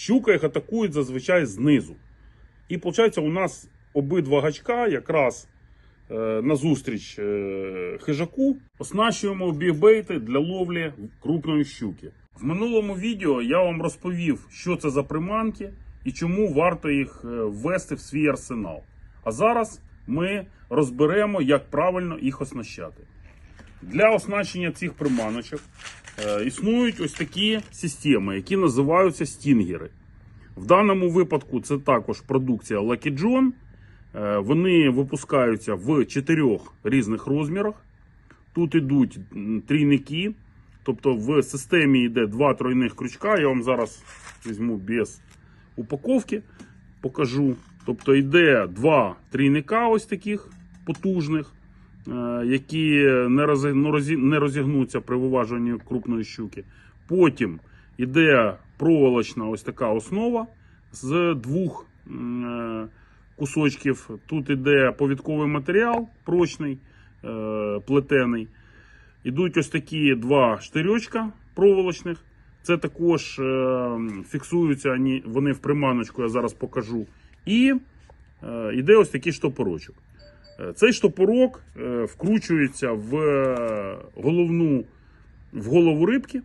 Щука їх атакують зазвичай знизу. І виходить, у нас обидва гачка якраз е, назустріч е, хижаку оснащуємо бігбейти для ловлі крупної щуки. В минулому відео я вам розповів, що це за приманки і чому варто їх е, ввести в свій арсенал. А зараз ми розберемо, як правильно їх оснащати. Для оснащення цих приманочок е, існують ось такі системи, які називаються стінгери. В даному випадку це також продукція Lucky John. Е, Вони випускаються в чотирьох різних розмірах. Тут ідуть м, трійники, тобто в системі йде два тройних крючка. Я вам зараз візьму без упаковки, покажу. Тобто йде два трійника, ось таких потужних, які не рози- ну, не розігнуться при виважуванні крупної щуки. Потім йде проволочна ось така основа з двох е, кусочків. Тут йде повідковий матеріал прочний, е, плетений. Ідуть ось такі два штирьочка проволочних. Це також е, фіксуються вони, в приманочку, я зараз покажу. І е, йде ось такий штопорочок. Цей штопорок е, вкручується в е, головну в голову рибки.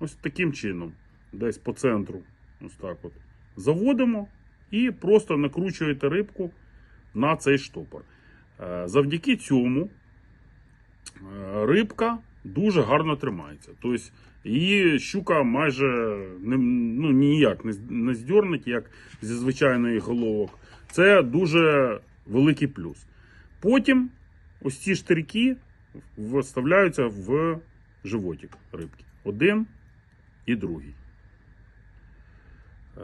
Ось таким чином. Десь по центру. Ось так от. Заводимо і просто накручуєте рибку на цей штопор. Е, Завдяки цьому рибка дуже гарно тримається. Тобто її щука майже не, ну, ніяк не, з- не здьорнить, як зі звичайної головок. Це дуже великий плюс. Потім ось ці штирки вставляються в животик рибки. Один і другий. Е,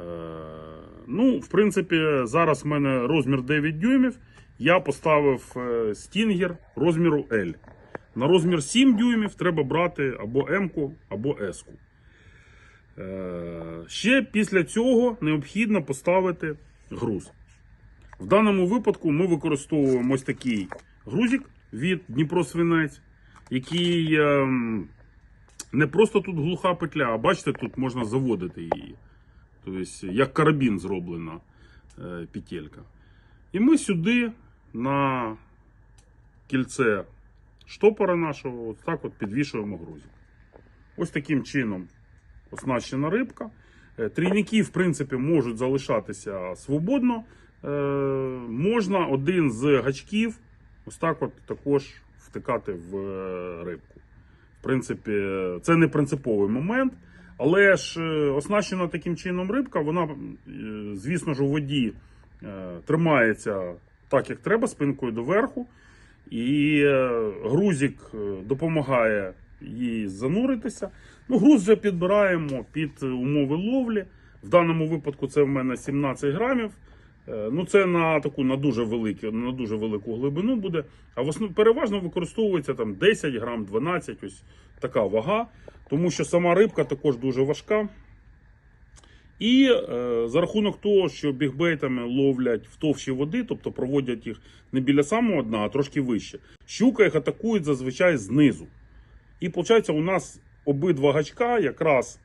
ну, в принципі, зараз в мене розмір 9 дюймів. Я поставив е, стінгер розміру L. На розмір 7 дюймів треба брати або М-ку, або С-ку. Е, ще після цього необхідно поставити груз. В даному випадку ми використовуємо ось такий грузик від Дніпро Свинець, який ем, не просто тут глуха петля, а бачите, тут можна заводити її. Тобто, як карабін зроблена е, петелька. І ми сюди на кільце штопора нашого ось так от підвішуємо грузик. Ось таким чином оснащена рибка. Е, Трійники, в принципі, можуть залишатися свободно. Е, Можна один з гачків ось так от також втикати в е, рибку. В принципі, це не принциповий момент. Але ж е, оснащена таким чином рибка, вона, звісно ж, у воді тримається так, як треба, спинкою доверху. І грузик допомагає їй зануритися. Ну, груз вже підбираємо під умови ловлі. В даному випадку це в мене 17 грамів. Е, Ну, це на таку на дуже велику, на дуже велику глибину буде. А в основному переважно використовується там 10 грам, 12, ось така вага, тому що сама рибка також дуже важка. І е, за рахунок того, що бігбейтами ловлять в товщі води, тобто проводять їх не біля самого дна, а трошки вище. Щука їх атакують зазвичай знизу. І виходить, у нас обидва гачка якраз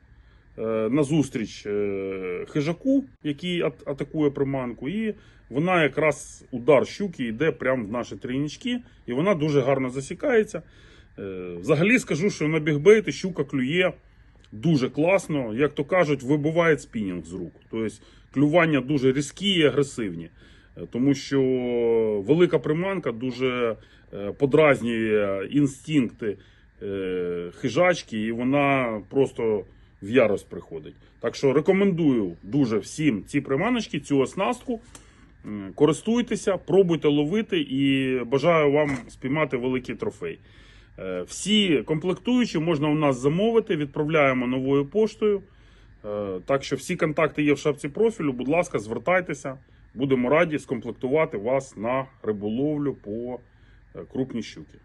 назустріч е, хижаку, який атакує приманку, і вона якраз удар щуки йде прямо в наші трійнички, і вона дуже гарно засікається. Е, взагалі скажу, що на бігбейти щука клює дуже класно, як то кажуть, вибиває спінінг з рук. Тобто клювання дуже різкі і агресивні. Е, Тому що велика приманка дуже е, подразнює інстинкти е, хижачки, і вона просто в ярость приходить. Так що рекомендую дуже всім ці приманочки, цю оснастку. Користуйтеся, пробуйте ловити і бажаю вам спіймати великий трофей. Е, Всі комплектуючі можна у нас замовити, відправляємо новою поштою. Е, Так що всі контакти є в шапці профілю. Будь ласка, звертайтеся. Будемо раді скомплектувати вас на риболовлю по е, крупній щуки.